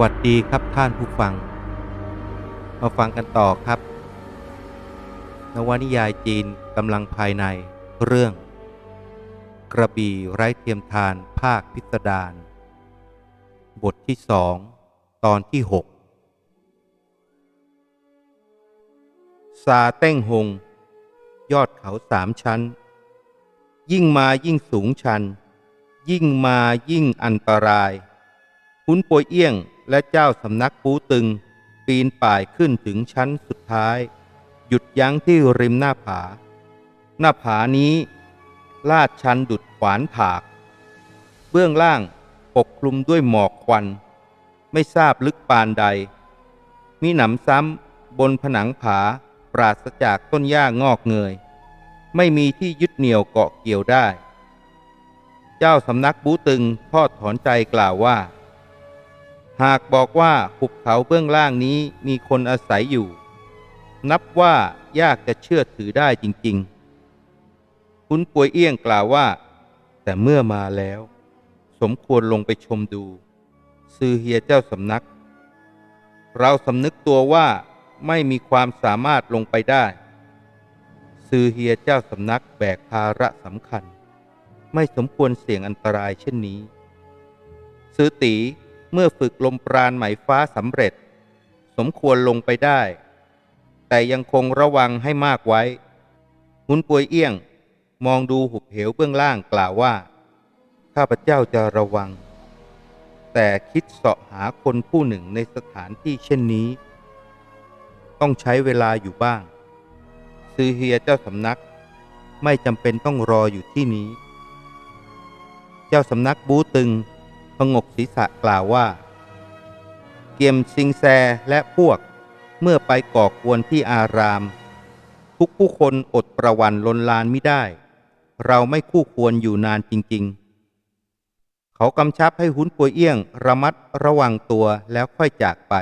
วัสดีครับท่านผู้ฟัง มาฟังกันต่อครับ นวนิยายจีนกำลังภายในเรื่อง กระบี่ไร้เทียมทานภาคพิสดารบทที่สองตอนที่หกซาเต้งหง ยอดเขาสามชั้น ยิ่งมายิ่งสูงชัน ยิ่งมายิ่งอันตราย คุ้นปวยเอี้ยง และเจ้าสำนักปูตึง ปีนป่ายขึ้นถึงชั้นสุดท้าย หยุดยั้งที่ริมหน้าผา หน้าผานี้ ลาดชันดุดขวานผาก เบื้องล่างปกคลุมด้วยหมอกควัน ไม่ทราบลึกปานใด มีหนำซ้ำบนผนังผาปราศจากต้นหญ้างอกเงย ไม่มีที่ยึดเหนี่ยวเกาะเกี่ยวได้ เจ้าสำนักบูตึงทอดถอนใจกล่าวว่า หากบอกว่าหุบเขาเบื้องล่างนี้มีคนอาศัยอยู่ นับว่ายากจะเชื่อถือได้จริง ๆ คุณป่วยเอี้ยงกล่าวว่า แต่เมื่อมาแล้ว สมควรลงไปชมดู ซือเฮียเจ้าสำนัก เราสำนึกตัวว่าไม่มีความสามารถลงไปได้ ซือเฮียเจ้าสำนักแบกภาระสำคัญ ไม่สมควรเสี่ยงอันตรายเช่นนี้ ซือตี เมื่อฝึกลมปราณไหมฟ้าสำเร็จ สมควรลงไปได้ แต่ยังคงระวังให้มากไว้ หุนปวยเอี้ยง มองดูหุบเหวเบื้องล่างกล่าวว่า ข้าพเจ้าจะระวัง แต่คิดเสาะหาคนผู้หนึ่งในสถานที่เช่นนี้ ต้องใช้เวลาอยู่บ้าง ซือเฮียเจ้าสำนัก ไม่จำเป็นต้องรออยู่ที่นี้ เจ้าสำนักบูตึง พงกศีรษะกล่าวว่า เกียมซิงแซและพวกเมื่อไปก่อกวนที่อาราม ทุกผู้คนอดประวันลนลานไม่ได้ เราไม่คู่ควรอยู่นานจริง ๆ เขากำชับให้หุนปวยเอี้ยงระมัดระวังตัวแล้วค่อยจากไป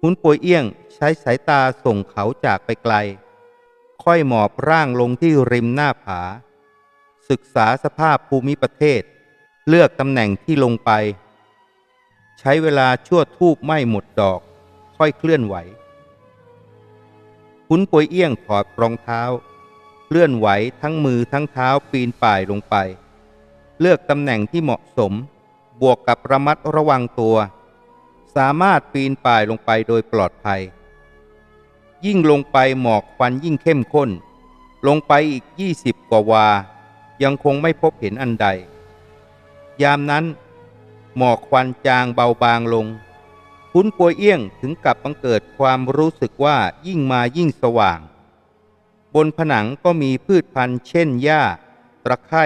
หุนปวยเอี้ยงใช้สายตาส่งเขาจากไปไกล ค่อยหมอบร่างลงที่ริมหน้าผา ศึกษาสภาพภูมิประเทศ เลือกตำแหน่งที่ลงไป ใช้เวลาชั่วทูบไม่หมดดอก ค่อยเคลื่อนไหว คุณปวยเอี้ยงถอดรองเท้าเคลื่อนไหวทั้งมือทั้งเท้าปีนป่ายลงไป เลือกตำแหน่งที่เหมาะสม บวกกับระมัดระวังตัว สามารถปีนป่ายลงไปโดยปลอดภัย ยิ่งลงไปหมอกควันยิ่งเข้มข้น ลงไปอีกยี่สิบกว่าวา ยังคงไม่พบเห็นอันใด ยามนั้น หมอกควันจางเบาบางลง คุณปวยเอี้ยงถึงกับบังเกิดความรู้สึกว่ายิ่งมายิ่งสว่าง บนผนังก็มีพืชพันธุ์เช่นหญ้า ตะไคร่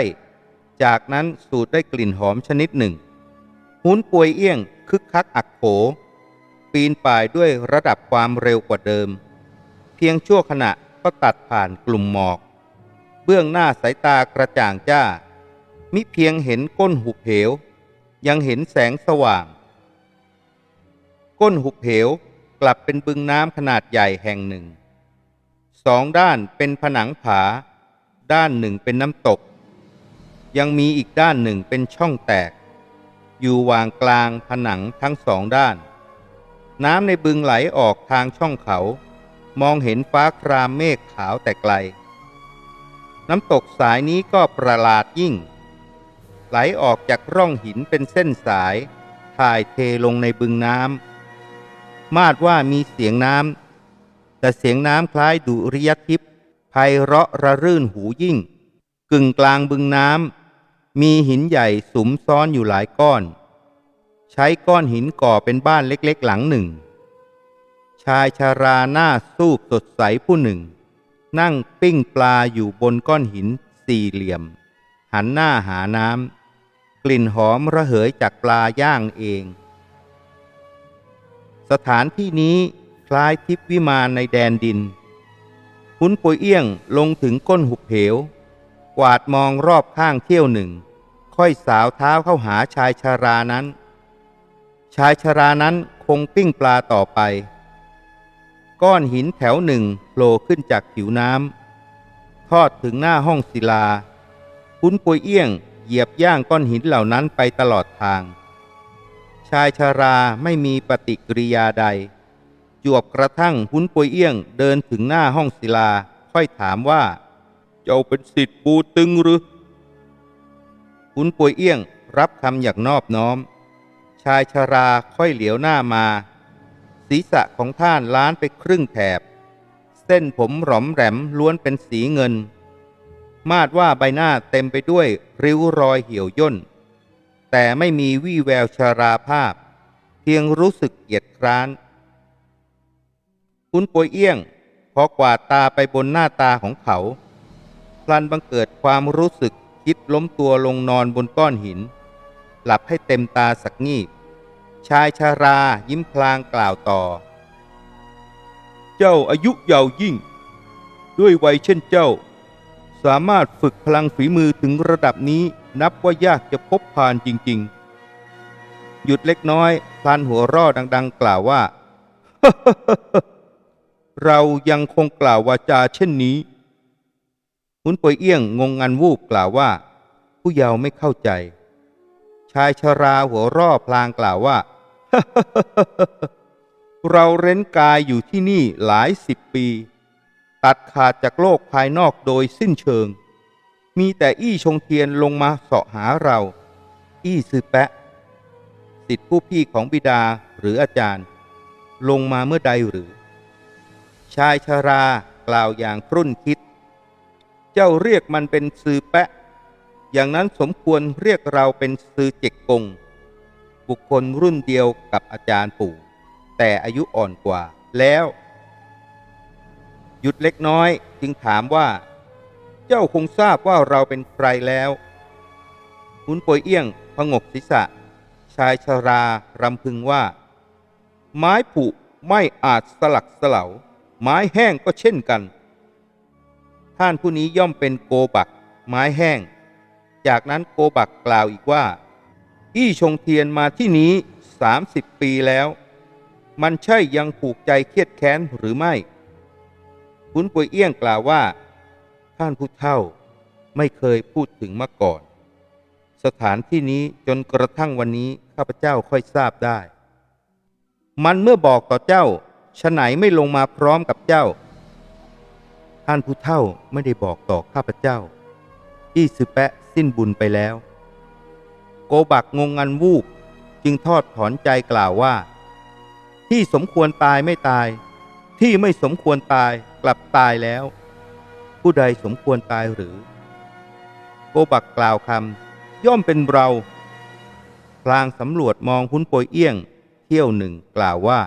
จากนั้นสูดได้กลิ่นหอมชนิดหนึ่งหุนปวยเอี้ยงคึกคักอักโข ปีนป่ายด้วยระดับความเร็วกว่าเดิม เพียงชั่วขณะก็ตัดผ่านกลุ่มหมอก เบื้องหน้าสายตากระจ่างจ้า มิเพียงเห็นก้นหุบเหว ยังเห็นแสงสว่าง ก้นหุบเหวกลับเป็นบึงน้ำขนาดใหญ่แห่งหนึ่ง สองด้านเป็นผนังผา ด้านหนึ่งเป็นน้ำตก ยังมีอีกด้านหนึ่งเป็นช่องแตก อยู่วางกลางผนังทั้งสองด้าน น้ำในบึงไหลออกทางช่องเขา มองเห็นฟ้าครามเมฆขาวแต่ไกล น้ำตกสายนี้ก็ประหลาดยิ่ง ไหลออกจากร่องหินเป็นเส้นสาย ถ่ายเทลงในบึงน้ำมาดว่ามีเสียงน้ำแต่เสียงน้ำคล้ายดุริยทิพย์ไพเราะระรื่นหูยิ่ง กึ่งกลางบึงน้ำมีหินใหญ่สุมซ้อนอยู่หลายก้อน ใช้ก้อนหินก่อเป็นบ้านเล็กๆหลังหนึ่ง ชายชาราหน้าสูบสดใสผู้หนึ่ง นั่งปิ้งปลาอยู่บนก้อนหินสี่เหลี่ยม หันหน้าหาน้ำ กลิ่นหอมระเหยจากปลาย่างเอง สถานที่นี้คล้ายทิพวิมานในแดนดินหุนปุยเอี้ยงลงถึงก้นหุบเหว กวาดมองรอบข้างเที่ยวหนึ่ง ค่อยสาวเท้าเข้าหาชายชารานั้น ชายชารานั้นคงปิ้งปลาต่อไป ก้อนหินแถวหนึ่งโผล่ขึ้นจากผิวน้ำทอดถึงหน้าห้องศิลา คุณปุยเอี้ยง เหยียบย่างก้อนหินเหล่านั้นไปตลอดทาง ชายชาราไม่มีปฏิกิริยาใด จวบกระทั่งหุนปวยเอี้ยงเดินถึงหน้าห้องศิลาค่อยถามว่า เจ้าเป็นสิทธิ์ปูตึงหรือหุนปวยเอี้ยงรับคำอย่างนอบน้อม ชายชาราค่อยเหลียวหน้ามา ศีรษะของท่านล้านไปครึ่งแถบ เส้นผมหรอมแหลมล้วนเป็นสีเงิน มาดว่าใบหน้าเต็มไปด้วยริ้วรอยเหี่ยวย่น แต่ไม่มีวี่แววชาราภาพ เพียงรู้สึกเกียดคร้าน คุณปวยเอี้ยงพอกวาดตาไปบนหน้าตาของเขา พลันบังเกิดความรู้สึกคิดล้มตัวลงนอนบนก้อนหิน หลับให้เต็มตาสักงีบ ชายชารายิ้มพลางกล่าวต่อ เจ้าอายุยาวยิ่ง ด้วยวัยเช่นเจ้า สามารถฝึกพลังฝีมือถึงระดับนี้นับว่ายากจะพบผ่านจริง ๆ หยุดเล็กน้อยพลันหัวร่อดัง ๆ กล่าวว่า เรายังคงกล่าววาจาเช่นนี้หุนปวยเอี้ยงงงงันวูบกล่าวว่า ผู้เยาว์ไม่เข้าใจ ชายชราหัวร่อพลางกล่าวว่า เราเร้นกายอยู่ที่นี่หลายสิบปี ตัดขาดจากโลกภายนอกโดยสิ้นเชิง มีแต่อี้ชงเทียนลงมาเสาะหาเรา อี้ซือแปะสิทธิผู้พี่ของบิดาหรืออาจารย์ ลงมาเมื่อใดหรือ ชายชารากล่าวอย่างครุ่นคิด เจ้าเรียกมันเป็นซือแปะ อย่างนั้นสมควรเรียกเราเป็นซือเจกกง บุคคลรุ่นเดียวกับอาจารย์ปู่ แต่อายุอ่อนกว่าแล้ว หยุดเล็กน้อยจึงถามว่า เจ้าคงทราบว่าเราเป็นใครแล้วหุนปวยเอี้ยงพงกศีรษะ ชายชรารำพึงว่า ไม้ผุไม่อาจสลักสลาไม้แห้งก็เช่นกัน ท่านผู้นี้ย่อมเป็นโกบัก ไม้แห้ง จากนั้นโกบักกล่าวอีกว่า อี้ชงเทียนมาที่นี้สามสิบปีแล้ว มันใช่ยังผูกใจเครียดแค้นหรือไม่ ขุนปวยเอี้ยงกล่าวว่า ท่านผู้เฒ่าไม่เคยพูดถึงมาก่อน สถานที่นี้จนกระทั่งวันนี้ข้าพเจ้าค่อยทราบได้ มันเมื่อบอกต่อเจ้าฉไหนไม่ลงมาพร้อมกับเจ้า ท่านผู้เฒ่าไม่ได้บอกต่อข้าพเจ้าอี้ซือแปะสิ้นบุญไปแล้ว โกบักงงงันวูบจึงทอดถอนใจกล่าวว่า ที่สมควรตายไม่ตาย ที่ไม่สมควรตายกลับตายแล้ว ผู้ใดสมควรตายหรือ โกบักกล่าวคำย่อมเป็นเราพลางสำรวจมองหุนโปยเอี้ยง เที่ยวหนึ่งกล่าวว่า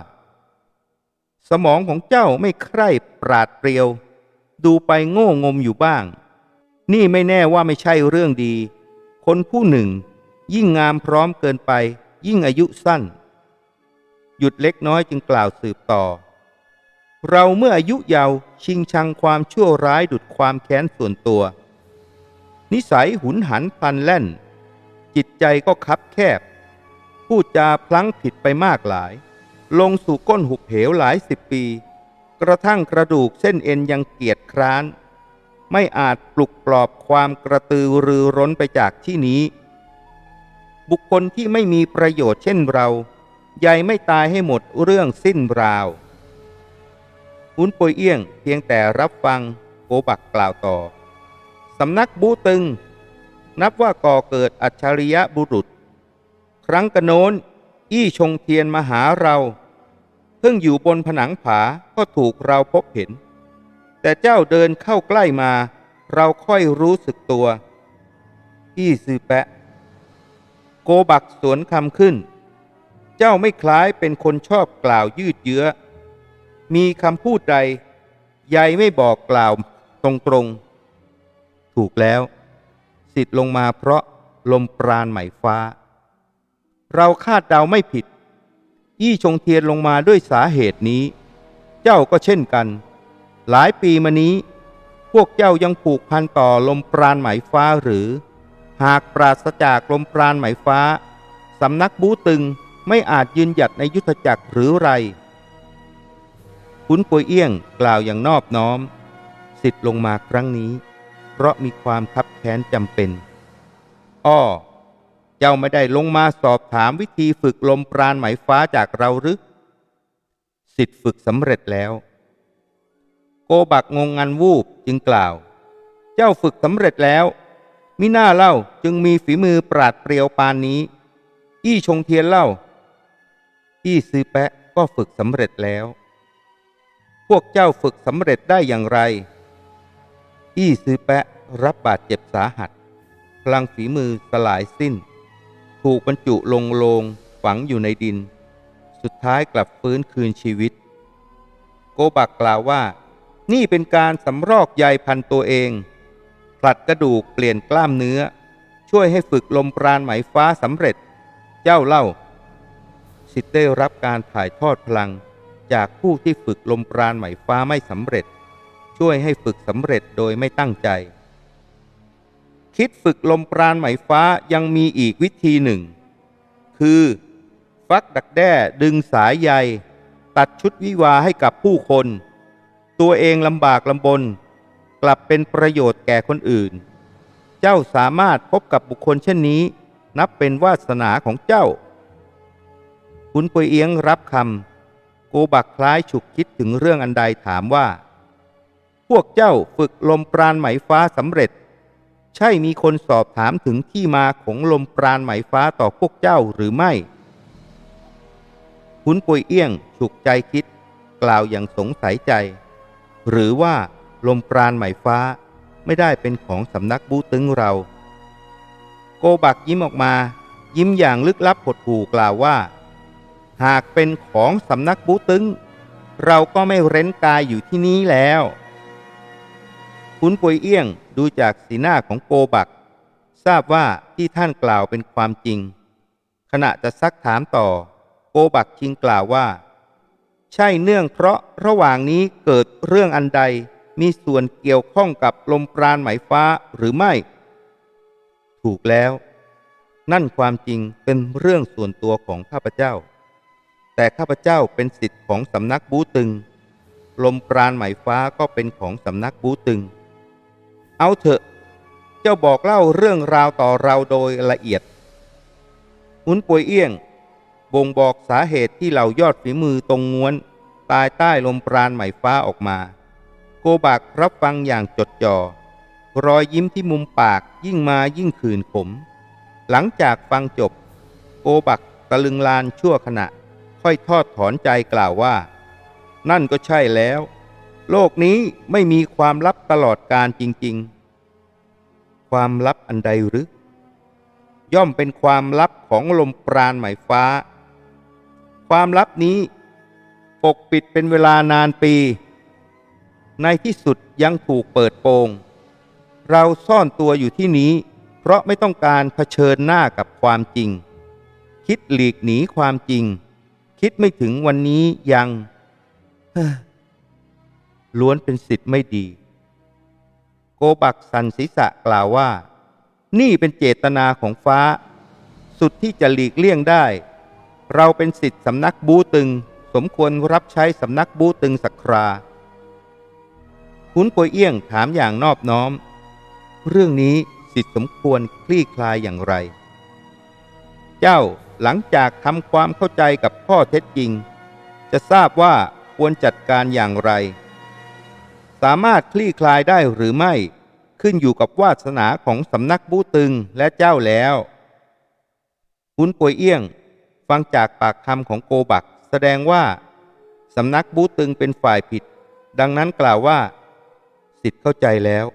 สมองของเจ้าไม่ใคร่ปราดเปรียว ดูไปโง่งมอยู่บ้าง นี่ไม่แน่ว่าไม่ใช่เรื่องดี คนผู้หนึ่ง ยิ่งงามพร้อมเกินไป ยิ่งอายุสั้น หยุดเล็กน้อยจึงกล่าวสืบต่อ เราเมื่ออายุเยาว์ชิงชังความชั่วร้ายดุดความแค้นส่วนตัว นิสัยหุนหันพลันแล่น จิตใจก็คับแคบ พูดจาพลั้งผิดไปมากหลาย ลงสู่ก้นหุบเหวหลายสิบปี กระทั่งกระดูกเส้นเอ็นยังเกียดคร้าน ไม่อาจปลุกปลอบความกระตือรือร้นไปจากที่นี้ บุคคลที่ไม่มีประโยชน์เช่นเราใหญ่ไม่ตายให้หมดเรื่องสิ้นราว หุนปวยเอี้ยงเพียงแต่รับฟังโกบักกล่าวต่อ สำนักบูตึง นับว่าก่อเกิดอัจฉริยะบุรุษ ครั้งกระโน้น อี้ชงเทียนมาหาเรา เพิ่งอยู่บนผนังผาก็ถูกเราพบเห็น แต่เจ้าเดินเข้าใกล้มา เราค่อยรู้สึกตัว อี้ซือแปะ โกบักสวนคำขึ้น เจ้าไม่คล้ายเป็นคนชอบกล่าวยืดเยื้อ มีคำพูดใดยายไม่บอกกล่าวตรงๆ ถูกแล้วสิทธิ์ลงมาเพราะลมปราณไหมฟ้า เราคาดเดาไม่ผิด ยี่ชงเทียนลงมาด้วยสาเหตุนี้ เจ้าก็เช่นกัน หลายปีมานี้ พวกเจ้ายังผูกพันต่อลมปราณไหมฟ้าหรือ หากปราศจากลมปราณไหมฟ้าสำนักบูตึงไม่อาจยืนหยัดในยุทธจักรหรือไร ขุนปวยเอี้ยงกล่าวอย่างนอบน้อม สิทธิ์ลงมาครั้งนี้ เพราะมีความคับแค้นจำเป็น อ้อ เจ้าไม่ได้ลงมาสอบถามวิธีฝึกลมปราณไหมฟ้าจากเราหรือสิทธิ์ฝึกสำเร็จแล้ว โกบักงงงันวูบจึงกล่าว เจ้าฝึกสำเร็จแล้ว มิน่าเล่าจึงมีฝีมือปราดเปรียวปานนี้ อี้ชงเทียนเล่า อี้ซื้อแปะก็ฝึกสำเร็จแล้ว พวกเจ้าฝึกสำเร็จได้อย่างไร อี้ซื้อแปะรับบาดเจ็บสาหัส พลังฝีมือสลายสิ้น ถูกบรรจุลงโลงฝังอยู่ในดิน สุดท้ายกลับฟื้นคืนชีวิต โกบักกล่าวว่า นี่เป็นการสำรอกใยพันตัวเองผลัดกระดูกเปลี่ยนกล้ามเนื้อ ช่วยให้ฝึกลมปราณไหมฟ้าสำเร็จ เจ้าเล่า สิทธิ์ได้รับการถ่ายทอดพลัง จากผู้ที่ฝึกลมปราณไหมฟ้าไม่สำเร็จ ช่วยให้ฝึกสำเร็จโดยไม่ตั้งใจ คิดฝึกลมปราณไหมฟ้ายังมีอีกวิธีหนึ่ง คือฟักดักแด้ดึงสายใย ตัดชุดวิวาให้กับผู้คน ตัวเองลำบากลำบน กลับเป็นประโยชน์แก่คนอื่น เจ้าสามารถพบกับบุคคลเช่นนี้ นับเป็นวาสนาของเจ้า คุณปวยเอียงรับคำ โกบักคล้ายฉุกคิดถึงเรื่องอันใดถามว่า พวกเจ้าฝึกลมปราณไหมฟ้าสำเร็จ ใช่มีคนสอบถามถึงที่มาของลมปราณไหมฟ้าต่อพวกเจ้าหรือไม่คุณปวยเอี้ยงฉุกใจคิด กล่าวอย่างสงสัยใจ หรือว่าลมปราณไหมฟ้าไม่ได้เป็นของสำนักบูตึงเรา โกบักยิ้มออกมา ยิ้มอย่างลึกลับหดหู่กล่าวว่า หากเป็นของสำนักบูตึง เราก็ไม่เร้นกายอยู่ที่นี้แล้ว คุณปวยเอี้ยงดูจากสีหน้าของโกบัก ทราบว่าที่ท่านกล่าวเป็นความจริง ขณะจะซักถามต่อ โกบักจึงกล่าวว่า ใช่เนื่องเพราะระหว่างนี้เกิดเรื่องอันใดมีส่วนเกี่ยวข้องกับลมปราณไหมฟ้าหรือไม่ ถูกแล้ว นั่นความจริงเป็นเรื่องส่วนตัวของข้าพเจ้า แต่ข้าพเจ้าเป็นสิทธิ์ของสำนักบูตึง ลมปราณไหมฟ้าก็เป็นของสำนักบูตึง เอาเถอะ เจ้าบอกเล่าเรื่องราวต่อเราโดยละเอียดหุนป่วยเอี้ยง บ่งบอกสาเหตุที่เหล่ายอดฝีมือตรงง้วน ตายใต้ลมปราณไหมฟ้าออกมา โกบักรับฟังอย่างจดจ่อ รอยยิ้มที่มุมปากยิ่งมายิ่งขืนขม หลังจากฟังจบ โกบักตะลึงลานชั่วขณะ ค่อยทอดถอนใจกล่าวว่า นั่นก็ใช่แล้ว โลกนี้ไม่มีความลับตลอดการจริง ๆ ความลับอันใดหรือ ย่อมเป็นความลับของลมปราณหมายฟ้า ความลับนี้ปกปิดเป็นเวลานานปี ในที่สุดยังถูกเปิดโปง เราซ่อนตัวอยู่ที่นี้ เพราะไม่ต้องการเผชิญหน้ากับความจริง คิดหลีกหนีความจริง คิดไม่ถึงวันนี้ยังล้วนเป็นสิทธิ์ไม่ดี โกบักสันศีษะกล่าวว่า นี่เป็นเจตนาของฟ้า สุดที่จะหลีกเลี่ยงได้ เราเป็นสิทธิ์สำนักบูตึง สมควรรับใช้สำนักบูตึงสักคราขุนปวยเอี้ยงถามอย่างนอบน้อม เรื่องนี้สิทธิ์สมควรคลี่คลายอย่างไร เจ้า หลังจากทำความเข้าใจกับข้อเท็จจริง จะทราบว่าควรจัดการอย่างไร สามารถคลี่คลายได้หรือไม่ ขึ้นอยู่กับวาสนาของสำนักบูตึงและเจ้าแล้วขุนปวยเอี้ยง ฟังจากปากคำของโกบัก แสดงว่าสำนักบูตึงเป็นฝ่ายผิด ดังนั้นกล่าวว่า สิทธิ์เข้าใจแล้ว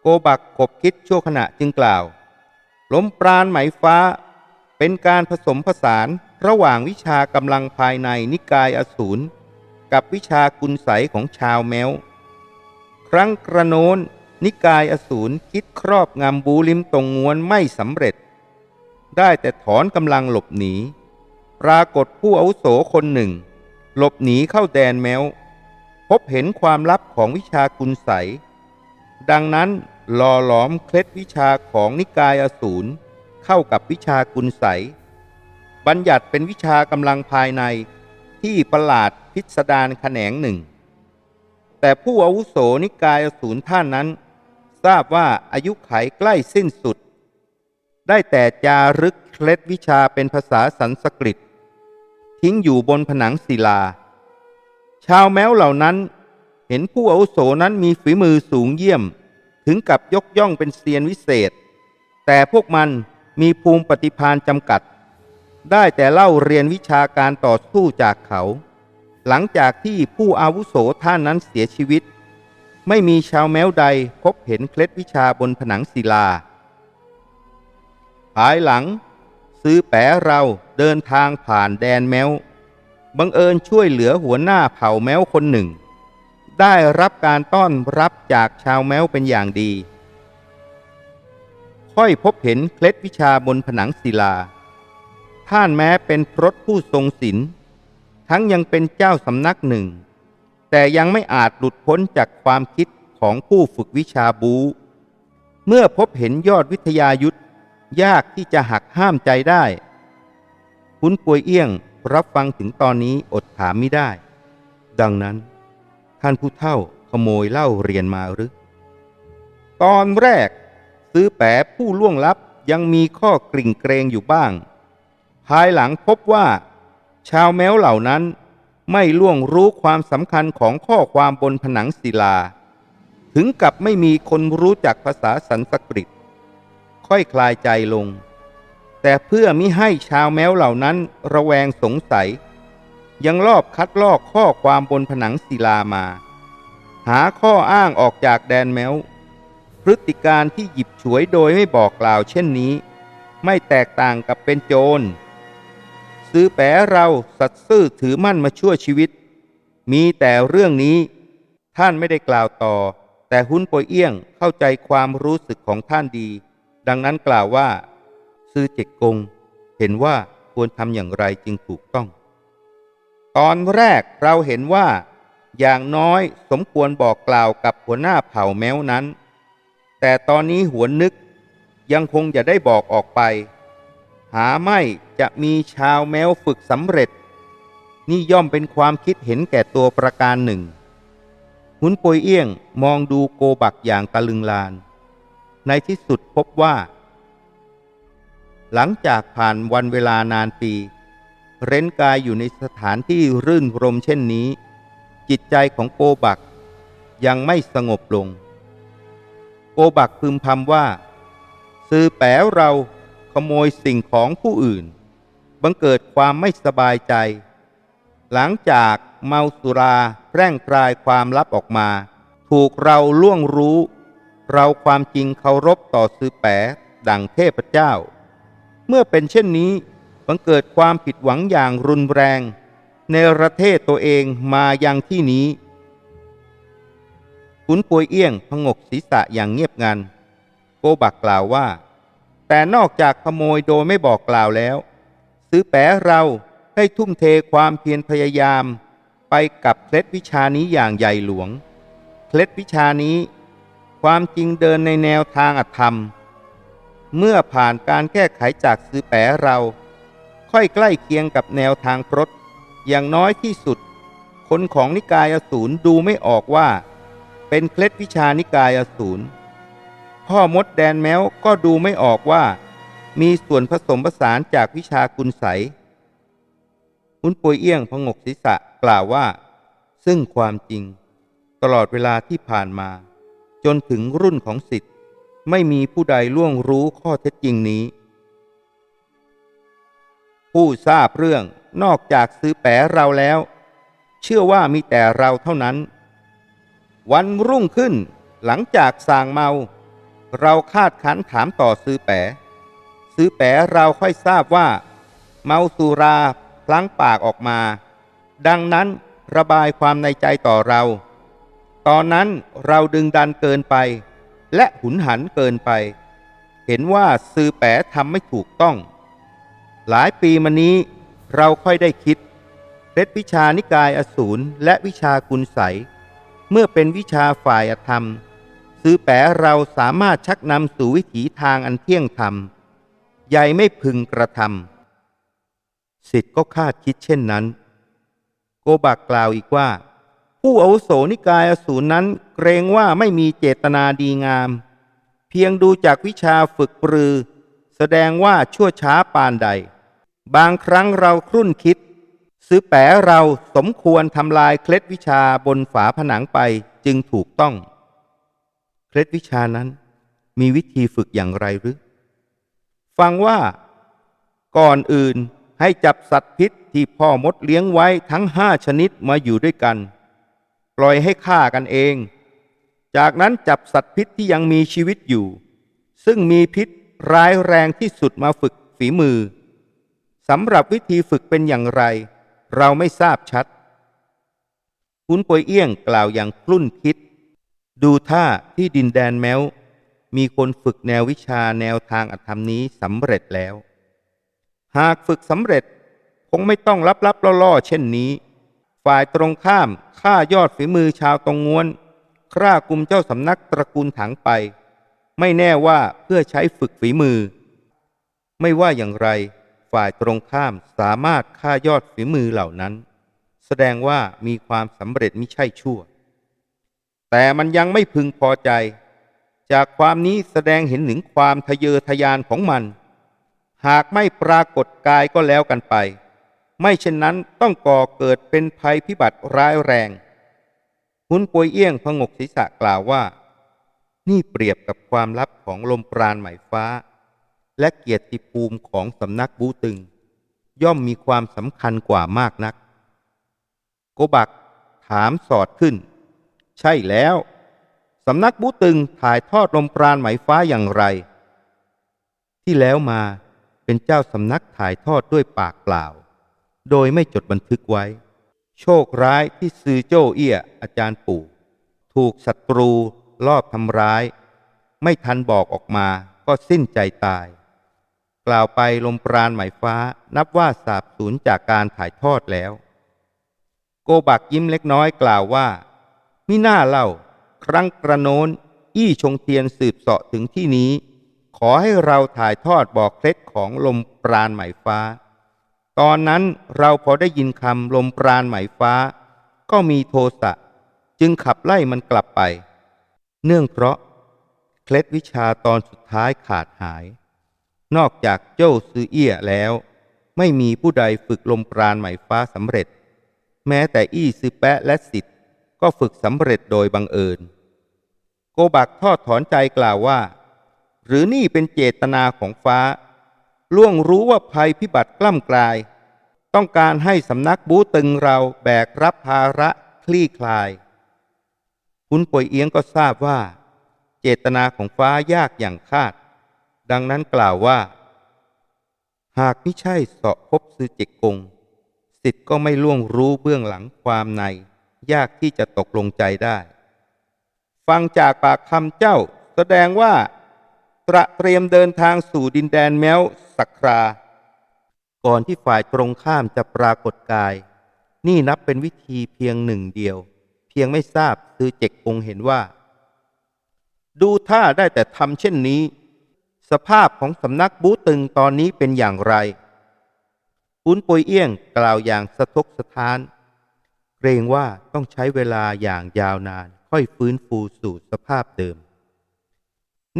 โกบักขบคิดชั่วขณะจึงกล่าว ล้มปราณไหมฟ้า เป็นการผสมผสานระหว่างวิชากำลังภายในนิกายอสูรกับวิชากุลใสของชาวแมว ครั้งกระโน้นนิกายอสูรคิดครอบงำบูลิมตรงงวนไม่สำเร็จ ได้แต่ถอนกำลังหลบหนี ปรากฏผู้อาวุโสคนหนึ่ง หลบหนีเข้าแดนแมว พบเห็นความลับของวิชากุลใส ดังนั้นหล่อหลอมเคล็ดวิชาของนิกายอสูร เข้ากับวิชากุลใส บัญญัติเป็นวิชากำลังภายในที่ประหลาดพิสดารแขนงหนึ่ง แต่ผู้อาวุโสนิกายอสูรท่านนั้น ทราบว่าอายุไขใกล้สิ้นสุด ได้แต่จารึกเคล็ดวิชาเป็นภาษาสันสกฤต ทิ้งอยู่บนผนังศิลา ชาวแมวเหล่านั้นเห็นผู้อาวุโสนั้นมีฝีมือสูงเยี่ยม ถึงกับยกย่องเป็นเซียนวิเศษ แต่พวกมัน มีภูมิปฏิภาณจำกัด ได้แต่เล่าเรียนวิชาการต่อสู้จากเขา หลังจากที่ผู้อาวุโสท่านนั้นเสียชีวิต ไม่มีชาวแมวใดพบเห็นเคล็ดวิชาบนผนังศิลา ภายหลัง ซื้อแปะเราเดินทางผ่านแดนแมวบังเอิญช่วยเหลือหัวหน้าเผ่าแมวคนหนึ่ง ได้รับการต้อนรับจากชาวแมวเป็นอย่างดี ค่อยพบเห็นเคล็ดวิชาบนผนังศิลา ท่านแม้เป็นพรตผู้ทรงศีลทั้งยังเป็นเจ้าสำนักหนึ่ง แต่ยังไม่อาจหลุดพ้นจากความคิดของผู้ฝึกวิชาบู เมื่อพบเห็นยอดวิทยายุทธยากที่จะหักห้ามใจได้ คุณป่วยเอี้ยงรับฟังถึงตอนนี้อดถามไม่ได้ ดังนั้น ท่านผู้เฒ่าขโมยเล่าเรียนมาหรือ ตอนแรก ซื้อแปผู้ล่วงลับยังมีข้อกริ่งเกรงอยู่บ้าง ภายหลังพบว่า ชาวแมวเหล่านั้นไม่ล่วงรู้ความสำคัญของข้อความบนผนังศิลา ถึงกับไม่มีคนรู้จักภาษาสันสกฤต ค่อยคลายใจลง แต่เพื่อมิให้ชาวแมวเหล่านั้นระแวงสงสัย ยังลอบคัดลอกข้อความบนผนังศิลามา หาข้ออ้างออกจากแดนแม้ว พฤติการที่หยิบฉวยโดยไม่บอกกล่าวเช่นนี้ ไม่แตกต่างกับเป็นโจร ซื้อแปะเราสัตย์ซื่อถือมั่นมาชั่วชีวิต มีแต่เรื่องนี้ ท่านไม่ได้กล่าวต่อ แต่หุ้นโปยเอี้ยงเข้าใจความรู้สึกของท่านดี ดังนั้นกล่าวว่า ซื้อเจ็กกง เห็นว่าควรทำอย่างไรจึงถูกต้อง ตอนแรกเราเห็นว่า อย่างน้อยสมควรบอกกล่าวกับหัวหน้าเผ่าแม้วนั้น แต่ตอนนี้หัวนึกยังคงจะได้บอกออกไป หาไม่จะมีชาวแมวฝึกสำเร็จ นี่ย่อมเป็นความคิดเห็นแก่ตัวประการหนึ่ง หุนปวยเอี้ยงมองดูโกบักอย่างตะลึงลาน ในที่สุดพบว่า หลังจากผ่านวันเวลานานปีเร้นกายอยู่ในสถานที่รื่นรมเช่นนี้ จิตใจของโกบักยังไม่สงบลง โกบักพึมพำว่า ซื้อแป๋วเราขโมยสิ่งของผู้อื่น บังเกิดความไม่สบายใจ หลังจากเมาสุราแร่งพรายความลับออกมา ถูกเราล่วงรู้ เราความจริงเคารพต่อซื้อแป๋ดังเทพเจ้า เมื่อเป็นเช่นนี้ บังเกิดความผิดหวังอย่างรุนแรง ในประเทศตัวเองมายังที่นี้ ขุนปวยเอี้ยงพงกศีรษะอย่างเงียบงัน โกบักกล่าวว่า แต่นอกจากขโมยโดยไม่บอกกล่าวแล้ว ซื้อแปะเราได้ทุ่มเทความเพียรพยายาม ไปกับเคล็ดวิชานี้อย่างใหญ่หลวง เคล็ดวิชานี้ ความจริงเดินในแนวทางอธรรม เมื่อผ่านการแก้ไขจากซื้อแปะเรา ค่อยใกล้เคียงกับแนวทางพรตอย่างน้อยที่สุด คนของนิกายอสูรดูไม่ออกว่า เป็นเคล็ดวิชานิกายอสูรพ่อมดแดนแมวก็ดูไม่ออกว่า มีส่วนผสมผสานจากวิชากุลไสหุนปุยเอี้ยงพงกศีรษะกล่าวว่า ซึ่งความจริง ตลอดเวลาที่ผ่านมา จนถึงรุ่นของสิทธิ์ ไม่มีผู้ใดล่วงรู้ข้อเท็จจริงนี้ ผู้ทราบเรื่องนอกจากซื้อแปะเราแล้ว เชื่อว่ามีแต่เราเท่านั้น วันรุ่งขึ้นหลังจากสางเมา เราคาดคันถามต่อซื้อแปะซื้อแปะเราค่อยทราบว่า เมาสุราพลั้งปากออกมา ดังนั้นระบายความในใจต่อเรา ตอนนั้นเราดึงดันเกินไป และหุนหันเกินไป เห็นว่าซื้อแปะทำไม่ถูกต้อง หลายปีมานี้เราค่อยได้คิดเคล็ดวิชานิกายอสูรและวิชากุลไส เมื่อเป็นวิชาฝ่ายธรรม ซื้อแปะเราสามารถชักนำสู่วิถีทางอันเที่ยงธรรม ใหญ่ไม่พึงกระทำสิทธิ์ก็คาดคิดเช่นนั้น โกบักกล่าวอีกว่า ผู้อาวุโสนิกายอสูรนั้นเกรงว่าไม่มีเจตนาดีงาม เพียงดูจากวิชาฝึกปรือ แสดงว่าชั่วช้าปานใด บางครั้งเราครุ่นคิด ซื้อแปะเราสมควรทำลายเคล็ดวิชาบนฝาผนังไปจึงถูกต้อง เคล็ดวิชานั้นมีวิธีฝึกอย่างไรหรือ ฟังว่าก่อนอื่นให้จับสัตว์พิษที่พ่อมดเลี้ยงไว้ทั้งห้าชนิดมาอยู่ด้วยกัน ปล่อยให้ฆ่ากันเอง จากนั้นจับสัตว์พิษที่ยังมีชีวิตอยู่ ซึ่งมีพิษร้ายแรงที่สุดมาฝึกฝีมือสำหรับวิธีฝึกเป็นอย่างไร เราไม่ทราบชัดคุณปวยเอี้ยงกล่าวอย่างคลุ่นคิด ดูท่าที่ดินแดนแม้ว มีคนฝึกแนววิชาแนวทางอธรรมนี้สำเร็จแล้ว หากฝึกสำเร็จคงไม่ต้องลับลับล่อๆเช่นนี้ ฝ่ายตรงข้ามฆ่ายอดฝีมือชาวตรงงวนคร่ากุมเจ้าสำนักตระกูลถังไป ไม่แน่ว่าเพื่อใช้ฝึกฝีมือ ไม่ว่าอย่างไร ฝ่ายตรงข้ามสามารถฆ่ายอดฝีมือเหล่านั้น แสดงว่ามีความสำเร็จมิใช่ชั่ว แต่มันยังไม่พึงพอใจ จากความนี้แสดงเห็นถึงความทะเยอทะยานของมัน หากไม่ปรากฏกายก็แล้วกันไป ไม่เช่นนั้นต้องก่อเกิดเป็นภัยพิบัติร้ายแรงหุนปวยเอี้ยงพงกศีรษะกล่าวว่า นี่เปรียบกับความลับของลมปราณหมายฟ้า และเกียรติภูมิของสำนักบูตึง ย่อมมีความสำคัญกว่ามากนัก โกบักถามสอดขึ้น ใช่แล้วสำนักบูตึงถ่ายทอดลมปราณไหมฟ้าอย่างไร ที่แล้วมาเป็นเจ้าสำนักถ่ายทอดด้วยปากเปล่า โดยไม่จดบันทึกไว้ โชคร้ายที่ซือโจ้เอี้ยอาจารย์ปู่ ถูกศัตรูลอบทำร้าย ไม่ทันบอกออกมาก็สิ้นใจตาย กล่าวไปลมปราณหมายฟ้านับว่าสาบสูญจากการถ่ายทอดแล้ว โกบักยิ้มเล็กน้อยกล่าวว่ามิน่าเล่า ครั้งกระโน้นอี้ชงเทียนสืบเสาะถึงที่นี้ ขอให้เราถ่ายทอดบอกเคล็ดของลมปราณหมายฟ้า ตอนนั้นเราพอได้ยินคำลมปราณหมายฟ้า ก็มีโทสะจึงขับไล่มันกลับไป เนื่องเพราะเคล็ดวิชาตอนสุดท้ายขาดหาย นอกจากเจ้าซือเอี้ยแล้ว ไม่มีผู้ใดฝึกลมปราณไหมฟ้าสำเร็จ แม้แต่อี้ซือแปะและสิทธิ์ก็ฝึกสำเร็จโดยบังเอิญ โกบักทอดถอนใจกล่าวว่า หรือนี่เป็นเจตนาของฟ้า ล่วงรู้ว่าภัยพิบัติกล้ำกลาย ต้องการให้สำนักบูตึงเราแบกรับภาระคลี่คลาย คุณป่วยเอียงก็ทราบว่า เจตนาของฟ้ายากอย่างคาด ดังนั้นกล่าวว่า หากไม่ใช่เสาะพบซือเจกกงสิทธิ์ก็ไม่ล่วงรู้เบื้องหลังความใน ยากที่จะตกลงใจได้ ฟังจากปากคำเจ้า แสดงว่า ตระเตรียมเดินทางสู่ดินแดนแมวสักครา ก่อนที่ฝ่ายตรงข้ามจะปรากฏกาย นี่นับเป็นวิธีเพียงหนึ่งเดียว เพียงไม่ทราบซือเจกกงเห็นว่า ดูท่าได้แต่ทำเช่นนี้ สภาพของสำนักบูตึงตอนนี้เป็นอย่างไรปุ้นปุยเอี้ยงกล่าวอย่างสะทกสะท้าน เกรงว่าต้องใช้เวลาอย่างยาวนานค่อยฟื้นฟูสู่สภาพเดิม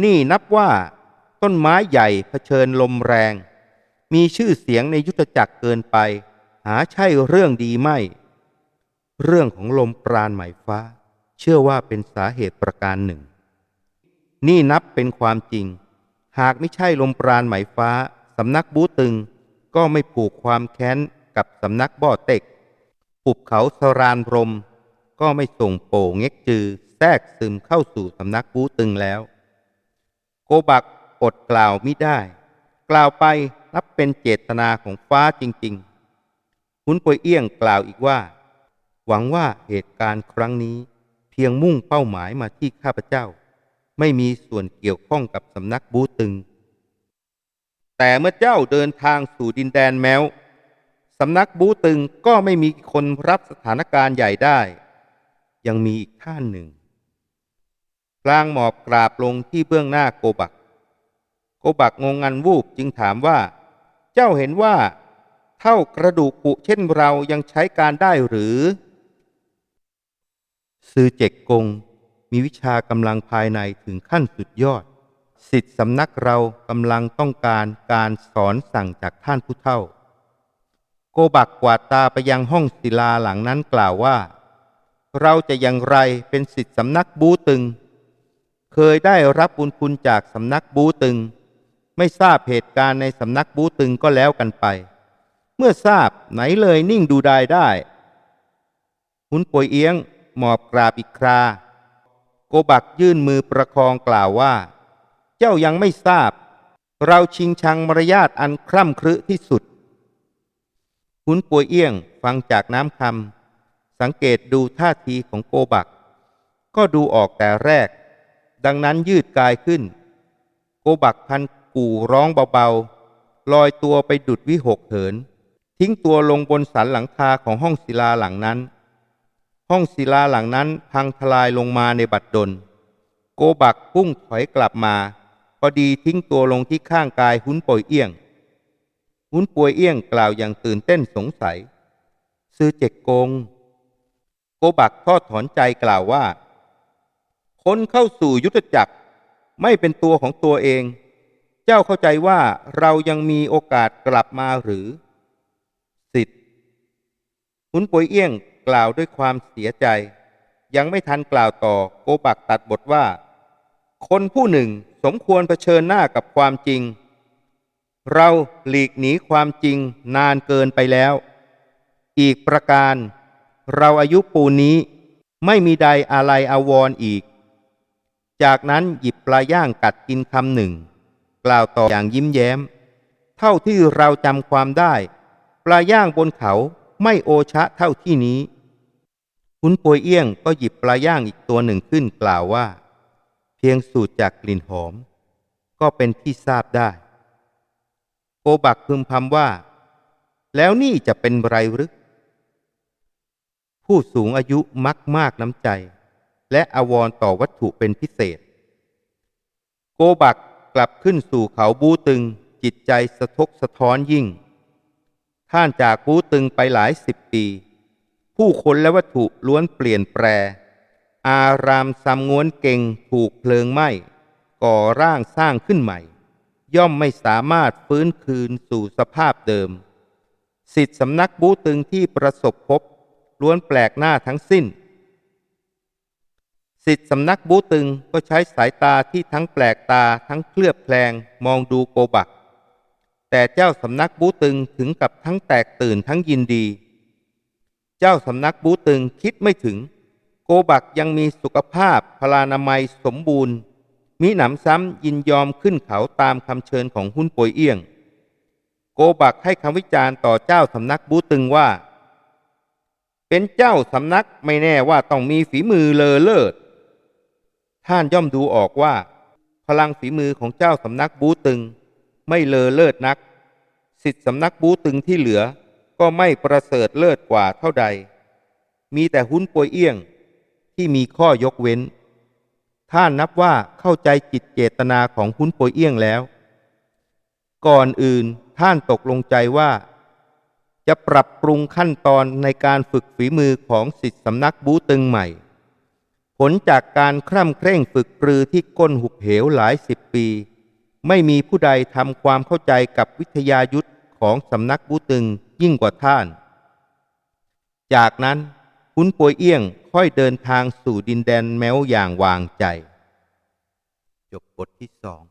นี่นับว่า ต้นไม้ใหญ่เผชิญลมแรง มีชื่อเสียงในยุทธจักรเกินไป หาใช่เรื่องดีไม่ เรื่องของลมปราณหมายฟ้า เชื่อว่าเป็นสาเหตุประการหนึ่ง นี่นับเป็นความจริง หากไม่ใช่ลมปราณไหมฟ้า สำนักบูตึง ก็ไม่ผูกความแค้นกับสำนักบ่อเต็กปุบเขาสรานรม ก็ไม่ส่งโป่งเง็กจือ แทรกซึมเข้าสู่สำนักบูตึงแล้ว โกบักอดกล่าวมิได้ กล่าวไปนับเป็นเจตนาของฟ้าจริงๆหุนปวยเอี้ยงกล่าวอีกว่า หวังว่าเหตุการณ์ครั้งนี้ เพียงมุ่งเป้าหมายมาที่ข้าพเจ้า ไม่มีส่วนเกี่ยวข้องกับสำนักบูตึง แต่เมื่อเจ้าเดินทางสู่ดินแดนแมวสำนักบูตึงก็ไม่มีคนรับสถานการณ์ใหญ่ได้ ยังมีอีกท่านหนึ่งกลางหมอบกราบลงที่เบื้องหน้าโกบัก โกบักงงงันวูบจึงถามว่า เจ้าเห็นว่า เท่ากระดูกปุเช่นเรายังใช้การได้หรือซือเจกกง มีวิชากำลังภายในถึงขั้นสุดยอดสิทธิสำนักเรากำลังต้องการการสอนสั่งจากท่านผู้เฒ่า โกบักกวาดตาไปยังห้องศิลาหลังนั้นกล่าวว่า เราจะอย่างไรเป็นสิทธิสำนักบูตึง เคยได้รับบุญคุณจากสำนักบูตึง ไม่ทราบเหตุการณ์ในสำนักบูตึงก็แล้วกันไป เมื่อทราบไหนเลยนิ่งดูได้ได้หุนป่วยเอียงหมอบกราบอีกครา บักยื่นมือประคองกล่าวว่า เจ้ายังไม่ทราบ เราชิงชังมารยาทอันคร่ำครึที่สุดหุนป่วยเอี้ยงฟังจากน้ำคำสังเกตดูท่าทีของโกบัก ก็ดูออกแต่แรก ดังนั้นยืดกายขึ้น โกบักพันกู่ร้องเบาๆลอยตัวไปดุดวิหกเหิน ทิ้งตัวลงบนสันหลังคาของห้องศิลาหลังนั้น ห้องศิลาหลังนั้นพังทลายลงมาในบัดดล โกบักพุ่งถอยกลับมา พอดีทิ้งตัวลงที่ข้างกายหุนป่วยเอี้ยง หุนป่วยเอี้ยงกล่าวอย่างตื่นเต้นสงสัย ซื้อเจ็กกง โกบักทอดถอนใจกล่าวว่า คนเข้าสู่ยุทธจักรไม่เป็นตัวของตัวเอง เจ้าเข้าใจว่าเรายังมีโอกาสกลับมาหรือ สิทธิ์หุนป่วยเอี้ยง กล่าวด้วยความเสียใจ ยังไม่ทันกล่าวต่อโกบักตัดบทว่า คนผู้หนึ่งสมควรเผชิญหน้ากับความจริง เราหลีกหนีความจริงนานเกินไปแล้ว อีกประการ เราอายุปูนี้ไม่มีใดอะไรอาวรณ์อีก จากนั้นหยิบปลาย่างกัดกินคำหนึ่ง กล่าวต่ออย่างยิ้มแย้ม เท่าที่เราจำความได้ ปลาย่างบนเขาไม่โอชะเท่าที่นี้ คุณปวยเอี้ยงก็หยิบปลาย่างอีกตัวหนึ่งขึ้นกล่าวว่า เพียงสูตรจากกลิ่นหอม ก็เป็นที่ทราบได้โกบักพึมพำว่า แล้วนี่จะเป็นไรหรือผู้สูงอายุมักมากน้ำใจ และอาวรต่อวัตถุเป็นพิเศษ โกบักกลับขึ้นสู่เขาบูตึงจิตใจสะทกสะท้อนยิ่ง ท่านจากบูตึงไปหลายสิบปี ผู้คนและวัตถุล้วนเปลี่ยนแปร อารามซำงวนเก่งถูกเพลิงไหม้ ก่อร่างสร้างขึ้นใหม่ ย่อมไม่สามารถฟื้นคืนสู่สภาพเดิม สิทธิสำนักบูตึงที่ประสบพบ ล้วนแปลกหน้าทั้งสิ้น สิทธิสำนักบูตึงก็ใช้สายตาที่ทั้งแปลกตาทั้งเคลือบแคลงมองดูโกบัก แต่เจ้าสำนักบูตึงถึงกับทั้งแตกตื่นทั้งยินดี เจ้าสำนักบูตึงคิดไม่ถึง โกบักยังมีสุขภาพพลานามัยสมบูรณ์มิหนำซ้ำยินยอมขึ้นเขาตามคำเชิญของหุ้นป่วยเอี้ยง โกบักให้คำวิจารณ์ต่อเจ้าสำนักบูตึงว่า เป็นเจ้าสำนักไม่แน่ว่าต้องมีฝีมือเลอเลิศท่านย่อมดูออกว่า พลังฝีมือของเจ้าสำนักบูตึง ไม่เลอเลิศนัก สิทธิสำนักบูตึงที่เหลือ ก็ไม่ประเสริฐเลิศกว่าเท่าใด มีแต่หุ้นป่วยเอี้ยงที่มีข้อยกเว้นท่านนับว่าเข้าใจจิตเจตนาของหุ้นป่วยเอี้ยงแล้ว ก่อนอื่นท่านตกลงใจว่า จะปรับปรุงขั้นตอนในการฝึกฝีมือของสิทธิสำนักบูตึงใหม่ ผลจากการคร่ำเคร่งฝึกปรือที่ก้นหุบเหวหลายสิบปี ไม่มีผู้ใดทำความเข้าใจกับวิทยายุทธของสำนักบูตึง ยิ่งกว่าท่าน จากนั้นคุณป่วยเอี้ยงค่อยเดินทางสู่ดินแดนแม้วอย่างวางใจ จบบทที่สอง